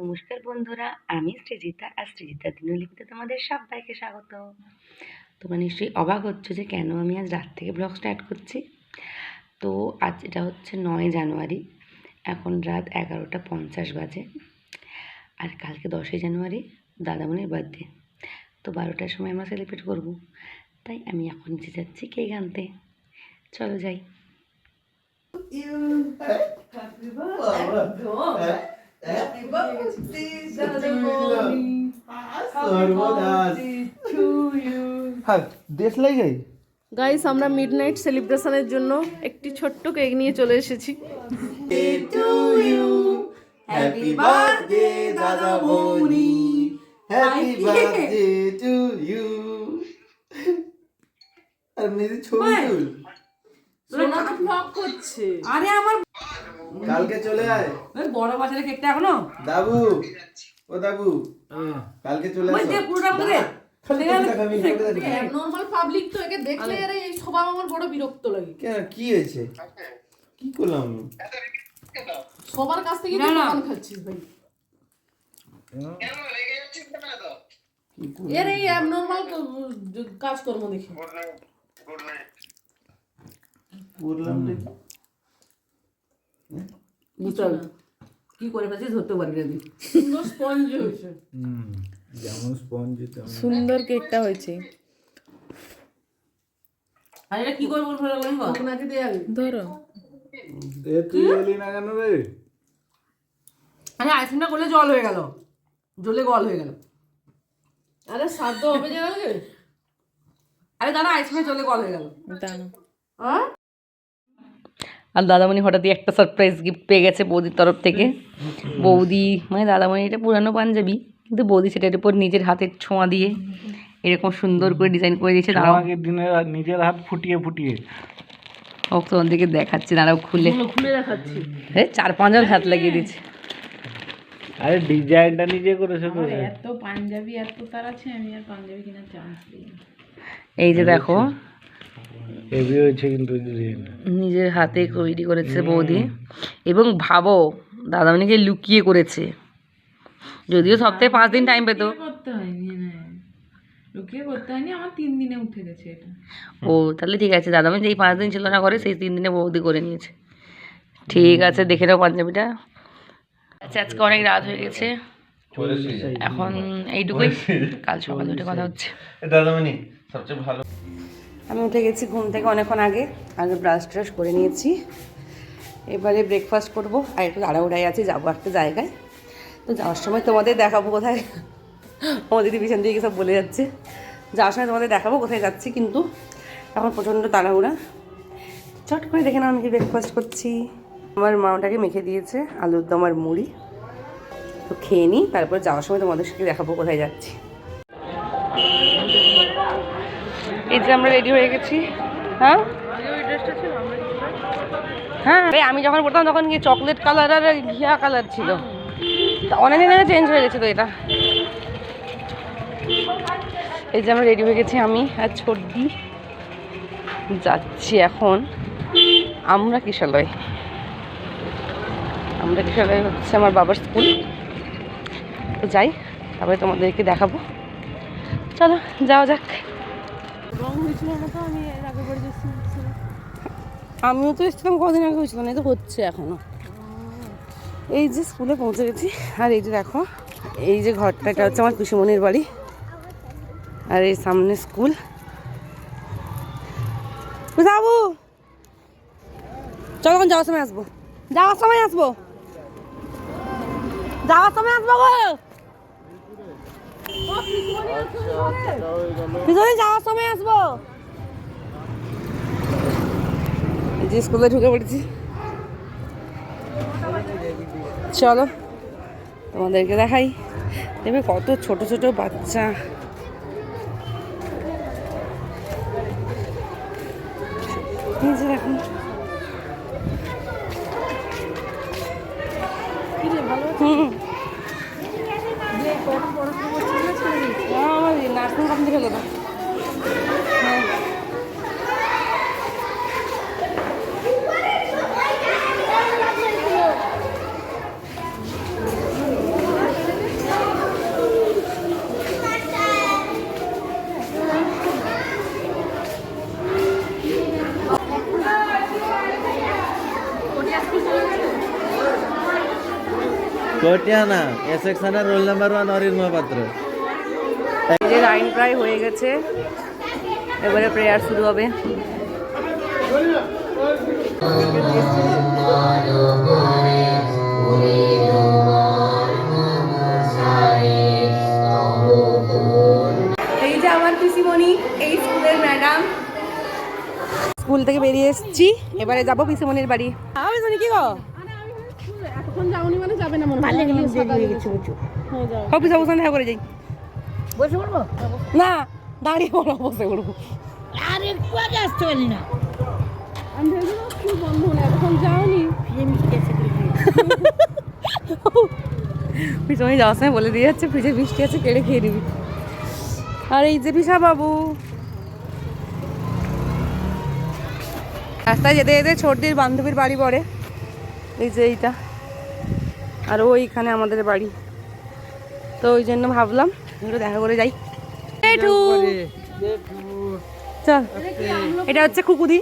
নমস্কার বন্ধুরা, আমি সৃজিতা আর সৃজিতা দিনলিপিতে তোমাদের সবাইকে স্বাগত। তোমরা নিশ্চয়ই অবাক হচ্ছে যে কেন আমি আজ রাত থেকে ব্লগ স্টার্ট করছি। তো আজ এটা হচ্ছে নয় জানুয়ারি, এখন রাত এগারোটা পঞ্চাশ বাজে আর কালকে দশই জানুয়ারি, দাদামণির বার্থডে। তো বারোটার সময় আমরা সেলিব্রেট করব। তাই আমি এখন নিচে যাচ্ছি কেক আনতে। চলো যাই। হ্যাঁ গাইস আমরা মিডনাইট সেলিব্রেশনের জন্য একটি ছোট্ট কেক নিয়ে চলে এসেছি। হ্যাপি বার্থডে দাদা বৌনি হ্যাপি বার্থডে টু ইউ আর মেয়েদের ছবি তুল। সোনাকে ব্লগ করছে। আরে আমার কালকে চলে আয়। বড় বাজারে কেকটা এখনও? দাবু ও দাবু কালকে চলে ওই পুরোটা আমাকে দে খালি কোনটা খাবি কোনটা খাবি? নর্মাল পাবলিক তো একে দেখলে আরে। এই স্বভাব আমার বড় বিরক্ত লাগে। কেন কি হয়েছে? কি করলাম সবার কাছ থেকে না, তুই না। দোকান খাচ্ছিস ভাই। এর এই অ্যাবনর্মাল কাজকর্ম দেখে। রে? বুঝতে কি করে ফেলছিস ধরতে পারবি না সুন্দর স্পঞ্জ হয়েছে। সুন্দর কেকটা হয়েছে। আর এটা কি করে বলব বলব আপনাকে দিয়ে আগে ধরো। আরে আইসক্রিমটা করলে জল হয়ে গেল। জলে গল হয়ে গেল। আরে সাধ্য হবে যে আরে দাদা আইসক্রিমে জলে গল হয়ে গেল। দাঁড়া। হ্যাঁ আর দাদামণি হঠাৎই একটা সারপ্রাইজ গিফট পেয়ে গেছে বৌদির তরফ থেকে। বৌদি মানে দাদামণি এটা পুরানো পাঞ্জাবি কিন্তু বৌদি সেটার উপর নিজের হাতের ছোঁয়া দিয়ে এরকম সুন্দর করে ডিজাইন করে দিয়েছে। আগের নিজের হাত ফুটিয়ে ফুটিয়ে। ও তোমার দিকে দেখাচ্ছি দাঁড়াও খুলে। খুলে দেখাচ্ছি। আরে চার পাঁচ হাত লাগিয়ে দিচ্ছে আরে ডিজাইনটা নিজে করেছে তো। এত পাঞ্জাবি এত তার আছে আমি আর পাঞ্জাবি কেনার চান্স এই যে দেখো। হেভি হয়েছে কিন্তু নিজের হাতে তৈরি করেছে বৌদি। এবং ভাবো দাদামণিকে লুকিয়ে করেছে। যদিও সপ্তাহে পাঁচ দিন টাইম পেতো। করতে হয়নি হ্যাঁ। লুকিয়ে করতে হয়নি আমার তিন দিনে উঠে গেছে এটা। ও তাহলে ঠিক আছে দাদামণি যেই পাঁচ দিন ছিল না ঘরে সেই তিন দিনে বৌদি করে নিয়েছে। ঠিক আছে দেখে নাও পাঞ্জাবিটা। আচ্ছা আজকে অনেক রাত হয়ে গেছে। এখন এইটুকুই। কাল সকালে উঠে কথা হচ্ছে। দাদামণি সবচেয়ে ভালো আমি উঠে গেছি ঘুম থেকে অনেকক্ষণ আগে আগে ব্রাশ ট্রাশ করে নিয়েছি। এবারে ব্রেকফাস্ট করব, আর একটু তাড়াহুড়াই আছে, যাব একটা জায়গায়। তো যাওয়ার সময় তোমাদের দেখাবো কোথায় আমার দিদি পিছন দিকে সব বলে যাচ্ছে। যাওয়ার সময় তোমাদের দেখাবো কোথায় যাচ্ছি, কিন্তু এখন প্রচণ্ড তাড়াহুড়া। চট করে দেখে নাও আমি কি ব্রেকফাস্ট করছি। আমার মাওটাকে মেখে দিয়েছে আলুর দম আর মুড়ি। তো খেয়ে নিই, তারপর যাওয়ার সময় তোমাদের সাথে দেখাবো কোথায় যাচ্ছি। এই যে আমরা রেডি হয়ে গেছি। হ্যাঁ? হ্যাঁ। আমি যখন পড়তাম তখন কি চকলেট কালার আর ঘিয়া কালার ছিল? অনেকদিন আগে চেঞ্জ হয়ে গেছে তো এটা। এই যে আমরা রেডি হয়ে গেছি আমি আর ছোটদি যাচ্ছি এখন আমরা কিশালয়। আমরা কিশালয় হচ্ছে আমার বাবার স্কুল। তো যাই, তারপরে তোমাদেরকে দেখাবো। চলো, যাওয়া যাক। রং হয়েছিল না তো আমি এর আগে বাড়ি আমিও তো এসেছিলাম কদিন আগে হয়েছিল না এই তো হচ্ছে এখনও। এই যে স্কুলে পৌঁছে গেছি আর এই যে দেখো এই যে ঘরটা এটা হচ্ছে আমার পিসিমণির বাড়ি আর এই সামনে স্কুল। যাব। চলো এখন যাওয়ার সময় আসব। যাওয়ার সময় আসব। যাওয়ার সময় আসব গো। যাওয়ার সময় আসব। যে স্কুলে ঢুকে পড়েছি। চলো, তোমাদেরকে দেখাই। দেখবে কত ছোট ছোট বাচ্চা এই যে দেখো হুম আমার নার্সিং কম থেকে হলো না কোটিয়ানা এ সেকশনের roll number one Arin Mahapatra এই যে লাইন প্রায় হয়ে গেছে এবারে প্রেয়ার শুরু হবে। এই যে আমার পিসিমণি এই স্কুলের ম্যাডাম। স্কুল থেকে বেরিয়ে এসেছি এবারে যাব পিসিমণির বাড়ি। হ্যাঁ পিসিমণি কি গো এতক্ষণ যাওনি মানে যাবে না মনে হয়। হয়ে যাও অফিস অবস্থান দেখা করে যাই। বসে পড়ব? না দাঁড়িয়ে বলো বসে পড়ব। আর একটু আগে আসতে পারলি না। আমি ভেবেছিলাম বন্ধ এতক্ষণ যাওনি। পিছনে যাওয়ার সময় বলে দিয়ে যাচ্ছে ফ্রিজে বৃষ্টি আছে কেড়ে খেয়ে নিবি। আর এই যে পিসা বাবু। রাস্তায় যেতে যেতে ছোটদের বান্ধবীর বাড়ি পড়ে। এই যে এইটা। আর ওইখানে আমাদের বাড়ি। তো ওই জন্য ভাবলাম একটু দেখা করে যাই। চল। এটা হচ্ছে খুকুদি।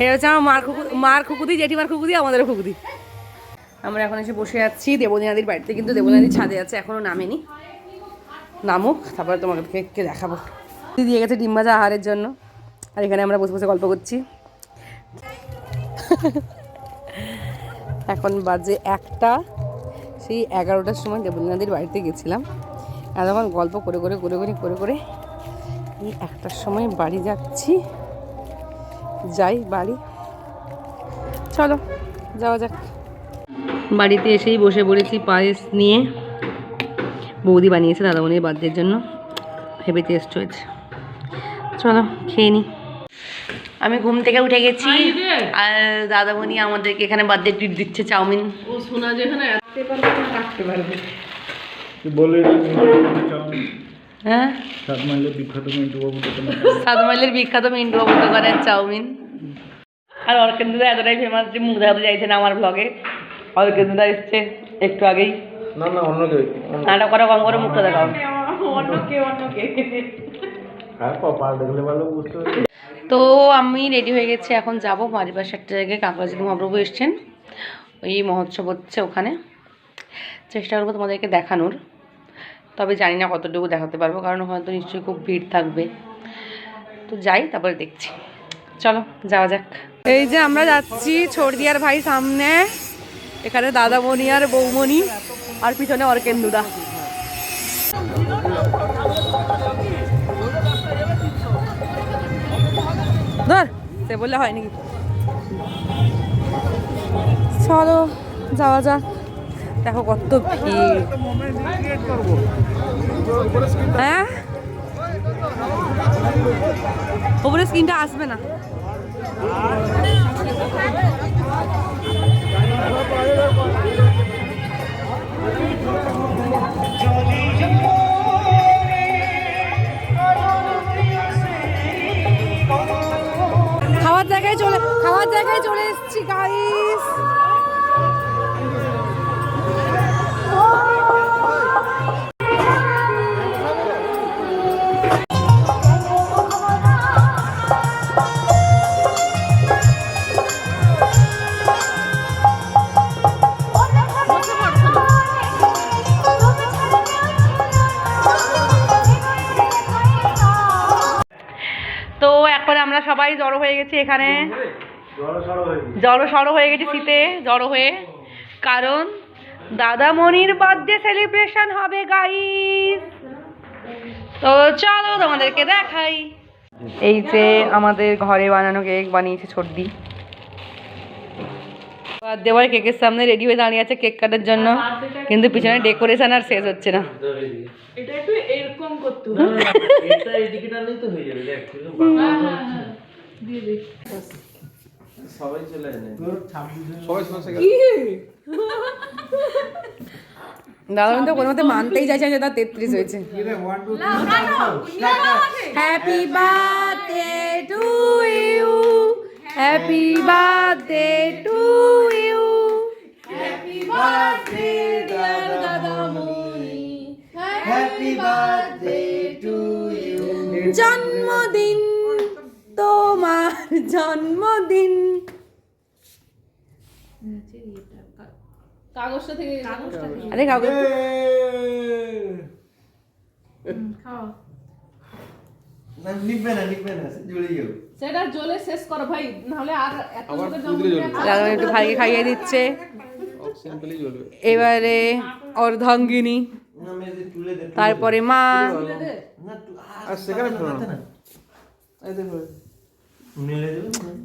এটা হচ্ছে আমার মার খুকু মার খুকুদি জেঠিমার খুকুদি আমাদেরও খুকুদি। আমরা এখন এসে বসে আছি দেবনীনাদির বাড়িতে কিন্তু দেবনীনাদির ছাদে আছে এখনও নামেনি। নামুক তারপরে তোমাকে দেখাবো। দিয়ে গেছে ডিম ভাজা আহারের জন্য আর এখানে আমরা বসে বসে গল্প করছি। এখন বাজে একটা। সেই এগারোটার সময় দেবনীনাদির বাড়িতে গেছিলাম। আর তখন গল্প করে করে করে করে করে করে এই একটার সময় বাড়ি যাচ্ছি। যাই বাড়ি। চলো, যাওয়া যাক। বাড়িতে এসেই বসে পড়েছি পায়েস নিয়ে। বৌদি বানিয়েছে দাদামণির বার্থডের জন্য। হেভি টেস্ট হয়েছে। চলো, খেয়ে নি। আমি ঘুম থেকে উঠে গেছি। আর দাদামণি আমাদেরকে এখানে বার্থডে ট্রিট দিচ্ছে চাউমিন। ও শোনা যেখানে বলে হ্যাঁ? সাত মাইলের বিখ্যাত মিন্টু বাবু সাত মাইলের বিখ্যাত মিন্টু বাবু দোকানের চাউমিন। আর অর্কেন্দ্রদা এতটাই ফেমাস যে মুখ দেখাতে চাইছে না আমার ব্লগে অর্কেন্দ্রদা এসছে একটু আগেই। না না অন্য কেউ নাটক করা কম করে মুখটা দেখাও। অন্য কে অন্য কে হ্যাঁ কপাল দেখলে ভালো বুঝতে পারছি তো আমি রেডি হয়ে গেছি, এখন যাব বাড়ির একটা জায়গায় কাকরাজি মহাপ্রভু এসছেন। ওই মহোৎসব হচ্ছে ওখানে। চেষ্টা করব তোমাদেরকে দেখানোর। তবে জানি না কতটুকু দেখাতে পারব, কারণ হয়তো নিশ্চয়ই খুব ভিড় থাকবে। তো যাই, তারপরে দেখছি। চলো, যাওয়া যাক। এই যে আমরা যাচ্ছি ছড়দিয়ার ভাই সামনে, এখানে দাদামণি আর বৌমণি, আর পিছনে অর্কেন্দুদা ধর, সে বললে হয় নাকি? চলো, যাওয়া যাক। দেখো কত ভিড়। হ্যাঁ? ওপরে স্ক্রিনটা আসবে না। জায়গায় চলে খাওয়ার জায়গায় চলে এসেছি গাইস তো এখন আমরা সবাই জড়ো হয়ে গেছি এখানে। জড়ো সড়ো হয়ে গেছি শীতে, জড়ো হয়ে। কারণ দাদামণির বার্থডে সেলিব্রেশন হবে গাইস তো চলো তোমাদেরকে দেখাই। এই যে আমাদের ঘরে বানানো কেক বানিয়েছে ছোটদি বয় কেকের সামনে রেডি হয়ে দাঁড়িয়ে আছে কেক কাটার জন্য। কিন্তু পিছনে ডেকোরেশন আর শেষ হচ্ছে না। এটা একটু এরকম করতে হবে। এটা এদিকে টানলেই তো হয়ে যাবে দেখ দিয়ে দে। সবাই চলে দাদা তো কোনো মতে মানতেই চাইছে যে তার তেত্রিশ হয়েছে। Happy birthday to you happy birthday to you happy birthday dear Dadamoni happy birthday to you জন্মদিন তোমার জন্মদিন। কাগজটা থেকে কাগজটা থেকে। আরে কাউকে না নিবে না নিবে না সে যাও সেটা জলে শেষ করো ভাই নাহলে আর এত লোকের একটু ভাইকে খাইয়ে দিচ্ছে। এবারে অর্ধাঙ্গিনী। তারপরে মা।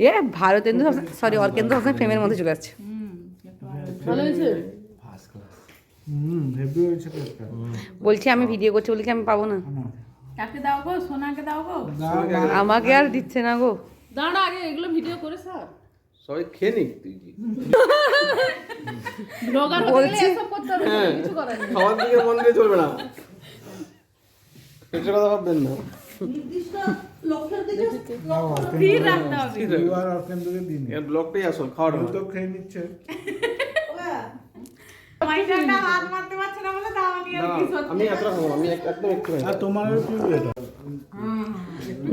এ ভারতেন্দু সরি অর্কেন্দু সবসময় ফ্রেমের মধ্যে চলে কেকটা বলছি আমি ভিডিও করছি বলে কি আমি পাবো না? কাকে দাও গো? সোনাকে দাও গো? আমাকে আর দিচ্ছে না গো। দাঁড়া আগে এগুলো ভিডিও করে স্যার। সবাই খেয়ে নিক তুই ব্লগার হতে গেলে এসব করতে হবে কিছু করার নেই। খাওয়ার দিকে মন দিয়ে চলবে না। পেটের কথা ভাববেন না। স্থির রাখতে হবে। দুবার অর্কেন্দ্রকে দিন। এর ব্লগটাই আসল খাওয়ার তো খেয়ে নিচ্ছে।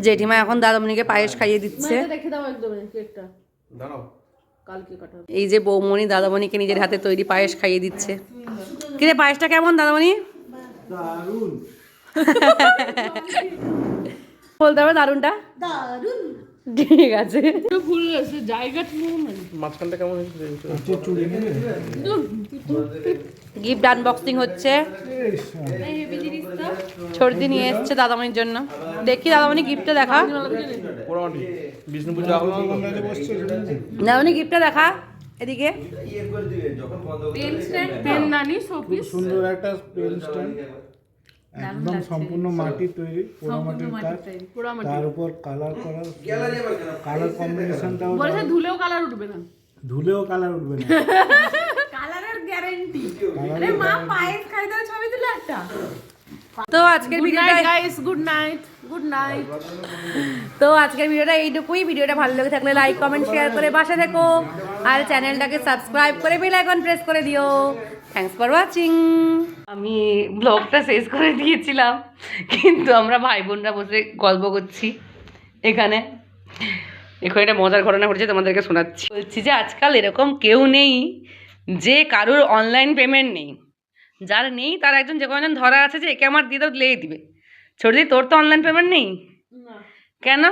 জেঠিমা এখন দাদামণিকে পায়েস খাইয়ে দিচ্ছে। এই যে বৌমণি দাদামণিকে নিজের হাতে তৈরি পায়েস খাইয়ে দিচ্ছে। কিরে পায়েসটা কেমন দাদামণি? দারুণ বলতে হবে দারুনটা ঠিক আছে। ভুল গেছে জায়গাটা মাঝখানটা কেমন হয়েছে গিফট আনবক্সিং হচ্ছে। সর্দি নিয়ে এসছে দাদামণির জন্য। দেখি দাদামণি গিফটটা দেখা। দাদামণি গিফটটা দেখা এদিকে। পেন নানি সুন্দর একটা পেন স্ট্যান্ড একদম সম্পূর্ণ মাটির তৈরি পোড়া মাটির কাজ তার। উপর কালার করা কালার কম্বিনেশনটাও বলছে? ধুলেও কালার উঠবে না। ধুলেও কালার উঠবে না। কালারের গ্যারান্টি আরে মা পায়েস খাই দাও ছবি তুলে একটা। তো আজকের ভিডিওটা guys good night good night তো আজকের ভিডিওটা এইটুকুই। ভিডিওটা ভালো লেগে থাকলে লাইক কমেন্ট শেয়ার করে পাশে থেকো। আর চ্যানেলটাকে সাবস্ক্রাইব করে বেল আইকন প্রেস করে দিও। থ্যাঙ্কস ফর ওয়াচিং আমি ব্লগটা শেষ করে দিয়েছিলাম কিন্তু আমরা ভাই বোনরা বসে গল্প করছি এখানে। এখন একটা মজার ঘটনা ঘটেছে তোমাদেরকে শোনাচ্ছি। বলছি যে আজকাল এরকম কেউ নেই যে কারোর অনলাইন পেমেন্ট নেই। যার নেই তার একজন যে কজন ধরা আছে যে একে আমার দিয়ে দাও দিলেই দিবে। ছোটদি তোর তো অনলাইন পেমেন্ট নেই? কেন?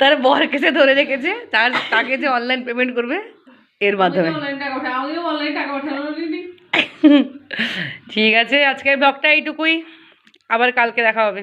তার বরকে সে ধরে রেখেছে তার তাকে যে অনলাইন পেমেন্ট করবে এর মাধ্যমে। ঠিক আছে আজকের ব্লগটা এইটুকুই। আবার কালকে দেখা হবে।